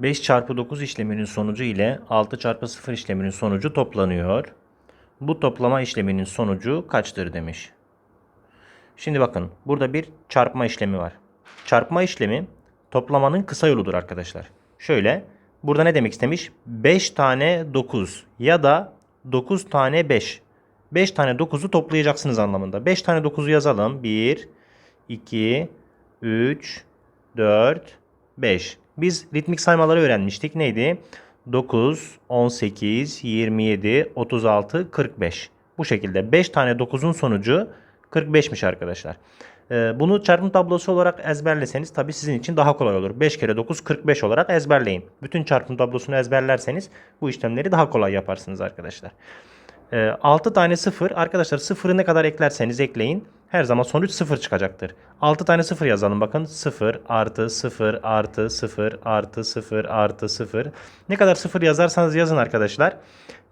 5 çarpı 9 işleminin sonucu ile 6 çarpı 0 işleminin sonucu toplanıyor. Bu toplama işleminin sonucu kaçtır demiş. Şimdi bakın burada bir çarpma işlemi var. Çarpma işlemi toplamanın kısa yoludur arkadaşlar. Şöyle burada ne demek istemiş? 5 tane 9 ya da 9 tane 5. 5 tane 9'u toplayacaksınız anlamında. 5 tane 9'u yazalım. 1, 2, 3, 4, 5. Biz ritmik saymaları öğrenmiştik. Neydi? 9, 18, 27, 36, 45. Bu şekilde 5 tane 9'un sonucu 45'miş arkadaşlar. Ee, Bunu çarpım tablosu olarak ezberleseniz tabii sizin için daha kolay olur. 5 kere 9 45 olarak ezberleyin. Bütün çarpım tablosunu ezberlerseniz bu işlemleri daha kolay yaparsınız arkadaşlar. 6 tane 0 arkadaşlar 0'ı ne kadar eklerseniz ekleyin her zaman sonuç 0 çıkacaktır. 6 tane 0 yazalım bakın 0 artı 0 artı 0 artı 0 artı 0 ne kadar 0 yazarsanız yazın arkadaşlar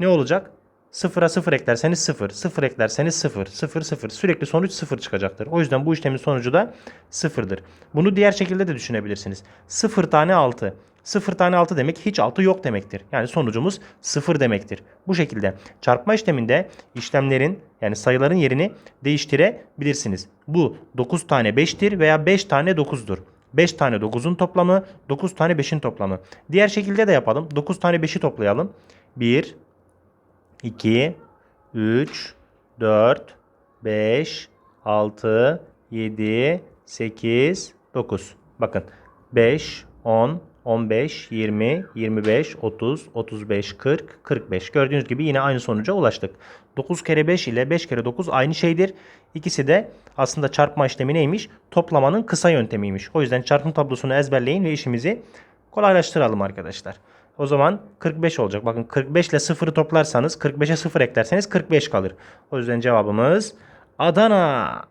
ne olacak? 0'a 0 eklerseniz 0, 0 eklerseniz 0, 0, 0. Sürekli sonuç 0 çıkacaktır. O yüzden bu işlemin sonucu da 0'dır. Bunu diğer şekilde de düşünebilirsiniz. 0 tane 6. 0 tane 6 demek hiç 6 yok demektir. Yani sonucumuz 0 demektir. Bu şekilde çarpma işleminde işlemlerin yani sayıların yerini değiştirebilirsiniz. Bu 9 tane 5'tir veya 5 tane 9'dur. 5 tane 9'un toplamı, 9 tane 5'in toplamı. Diğer şekilde de yapalım. 9 tane 5'i toplayalım. 1, 2, 3, 4, 5, 6, 7, 8, 9. Bakın 5, 10, 15, 20, 25, 30, 35, 40, 45. Gördüğünüz gibi yine aynı sonuca ulaştık. 9 kere 5 ile 5 kere 9 aynı şeydir. İkisi de aslında çarpma işlemi neymiş? Toplamanın kısa yöntemiymiş. O yüzden çarpım tablosunu ezberleyin ve işimizi kolaylaştıralım arkadaşlar. O zaman 45 olacak. Bakın 45 ile 0'ı toplarsanız 45'e 0 eklerseniz 45 kalır. O yüzden cevabımız Adana.